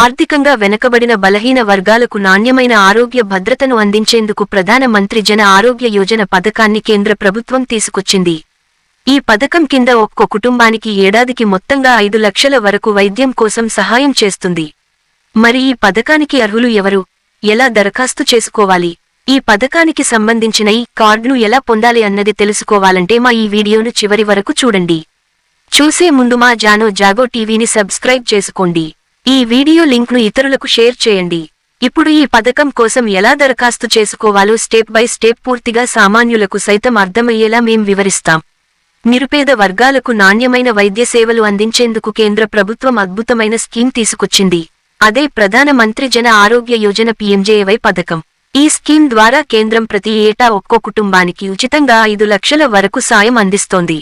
ఆర్థికంగా వెనకబడిన బలహీన వర్గాలకు నాణ్యమైన ఆరోగ్య భద్రతను అందించేందుకు ప్రధాన మంత్రి జన ఆరోగ్య యోజన పథకాన్ని కేంద్ర ప్రభుత్వం తీసుకొచ్చింది. ఈ పథకం కింద ఒక్కో కుటుంబానికి ఏడాదికి మొత్తంగా ఐదు లక్షల వరకు వైద్యం కోసం సహాయం చేస్తుంది. మరి ఈ పథకానికి అర్హులు ఎవరు? ఎలా దరఖాస్తు చేసుకోవాలి? ఈ పథకానికి సంబంధించిన ఈ కార్డును ఎలా పొందాలి అన్నది తెలుసుకోవాలంటే మా ఈ వీడియోను చివరి వరకు చూడండి. చూసే ముందు మా జానో జాగో టీవీని సబ్స్క్రైబ్ చేసుకోండి. ఈ వీడియో లింక్ను ఇతరులకు షేర్ చేయండి. ఇప్పుడు ఈ పథకం కోసం ఎలా దరఖాస్తు చేసుకోవాలో స్టెప్ బై స్టెప్ పూర్తిగా సామాన్యులకు సైతం అర్థమయ్యేలా మేం వివరిస్తాం. నిరుపేద వర్గాలకు నాణ్యమైన వైద్య సేవలు అందించేందుకు కేంద్ర ప్రభుత్వం అద్భుతమైన స్కీమ్ తీసుకొచ్చింది. అదే ప్రధాన మంత్రి జన ఆరోగ్య యోజన పీఎంజేవై పథకం. ఈ స్కీమ్ ద్వారా కేంద్రం ప్రతి ఏటా ఒక్కో కుటుంబానికి ఉచితంగా ఐదు లక్షల వరకు సాయం అందిస్తోంది.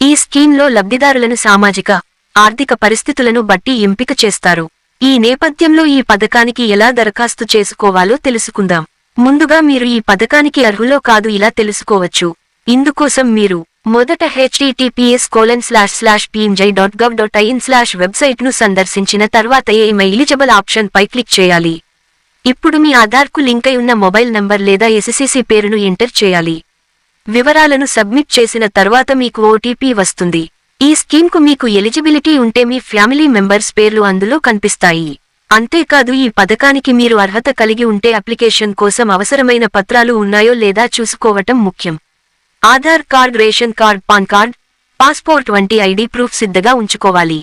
ఈ స్కీంలో లబ్ధిదారులను సామాజిక ఆర్థిక పరిస్థితులను బట్టి ఎంపిక చేస్తారు. ఈ నేపథ్యంలో ఈ పథకానికి ఎలా దరఖాస్తు చేసుకోవాలో తెలుసుకుందాం. ముందుగా మీరు ఈ పథకానికి అర్హులో కాదు ఇలా తెలుసుకోవచ్చు. ఇందుకోసం మీరు మొదట HTTPS colon slash slash PMJAY dot gov dot IN slash వెబ్సైట్ను సందర్శించిన తర్వాత ఏఎం ఎలిజిబుల్ ఆప్షన్ పై క్లిక్ చేయాలి. ఇప్పుడు మీ ఆధార్కు లింక్ అయి ఉన్న మొబైల్ నంబర్ లేదా ఎస్ఎస్సిసి పేరును ఎంటర్ చేయాలి. వివరాలను సబ్మిట్ చేసిన తర్వాత మీకు ఓటీపీ వస్తుంది. ఈ స్కీమ్కు మీకు ఎలిజిబిలిటీ ఉంటే మీ ఫ్యామిలీ మెంబర్స్ పేర్లు అందులో కనిపిస్తాయి. అంతేకాదు ఈ పథకానికి మీరు అర్హత కలిగి ఉంటే అప్లికేషన్ కోసం అవసరమైన పత్రాలు ఉన్నాయో లేదా చూసుకోవటం ముఖ్యం. Aadhaar card ration card PAN card passport వంటి ఐడి ప్రూఫ్ సిద్ధగా ఉంచుకోవాలి.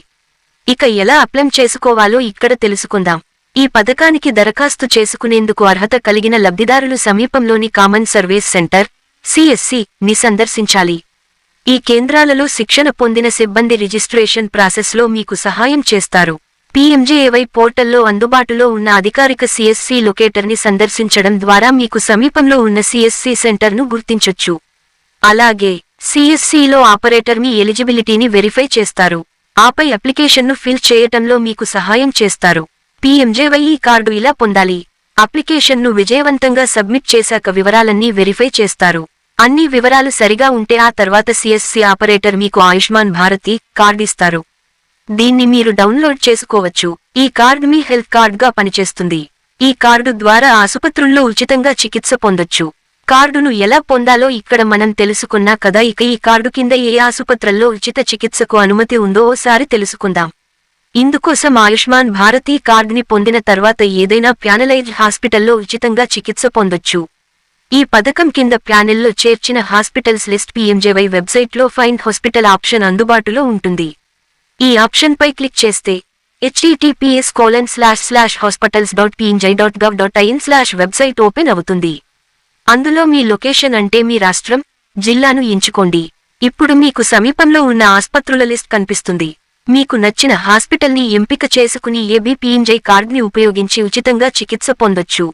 ఇక ఎలా అప్లై చేసుకోవాలో ఇక్కడ తెలుసుకుందాం. ఈ పథకానికి దరఖాస్తు చేసుకునేందుకు అర్హత కలిగిన లబ్ధిదారులు సమీపంలోని కామన్ సర్వీస్ సెంటర్ సిఎస్సి ని సందర్శించాలి. ఈ కేంద్రాలలో శిక్షణ పొందిన సిబ్బంది రిజిస్ట్రేషన్ ప్రాసెస్లో మీకు సహాయం చేస్తారు. పీఎంజేఏవై పోర్టల్లో అందుబాటులో ఉన్న అధికారిక సిఎస్సి లొకేటర్ని సందర్శించడం ద్వారా మీకు సమీపంలో ఉన్న సిఎస్సి సెంటర్ను గుర్తించొచ్చు. అలాగే సిఎస్సిలో ఆపరేటర్ మీ ఎలిజిబిలిటీని వెరిఫై చేస్తారు. ఆపై అప్లికేషన్ను ఫిల్ చేయటంలో మీకు సహాయం చేస్తారు. పీఎంజేవై ఈ కార్డు ఇలా పొందాలి. అప్లికేషన్ను విజయవంతంగా సబ్మిట్ చేశాక వివరాలన్నీ వెరిఫై చేస్తారు. అన్ని వివరాలు సరిగా ఉంటే ఆ తర్వాత సిఎస్సి ఆపరేటర్ మీకు ఆయుష్మాన్ భారతి కార్డు ఇస్తారు. దీన్ని మీరు డౌన్లోడ్ చేసుకోవచ్చు. ఈ కార్డు మీ హెల్త్ కార్డుగా పనిచేస్తుంది. ఈ కార్డు ద్వారా ఆసుపత్రుల్లో ఉచితంగా చికిత్స పొందొచ్చు. కార్డును ఎలా పొందాలో ఇక్కడ మనం తెలుసుకున్నా కదా ఇక ఈ కార్డు కింద ఏ ఆసుపత్రుల్లో ఉచిత చికిత్సకు అనుమతి ఉందో ఓసారి తెలుసుకుందాం. ఇందుకోసం ఆయుష్మాన్ భారతీ కార్డుని పొందిన తర్వాత ఏదైనా ప్యానలైజ్ హాస్పిటల్లో ఉచితంగా చికిత్స పొందొచ్చు. ఈ పథకం కింద ప్యానెల్లో చేర్చిన హాస్పిటల్స్ లిస్ట్ పీఎంజేవై వెబ్సైట్లో ఫైండ్ హాస్పిటల్ ఆప్షన్ అందుబాటులో ఉంటుంది. ఈ ఆప్షన్పై క్లిక్ చేస్తే HTTPS colon slash slash hospitals dot PMJAY dot gov dot IN slash website open అవుతుంది. అందులో మీ లొకేషన్ అంటే మీ రాష్ట్రం జిల్లాను ఎంచుకోండి. ఇప్పుడు మీకు సమీపంలో ఉన్న ఆస్పత్రుల లిస్ట్ కనిపిస్తుంది. మీకు నచ్చిన హాస్పిటల్ని ఎంపిక చేసుకుని ఏబీపీఎంజై కార్డ్ని ఉపయోగించి ఉచితంగా చికిత్స పొందొచ్చు.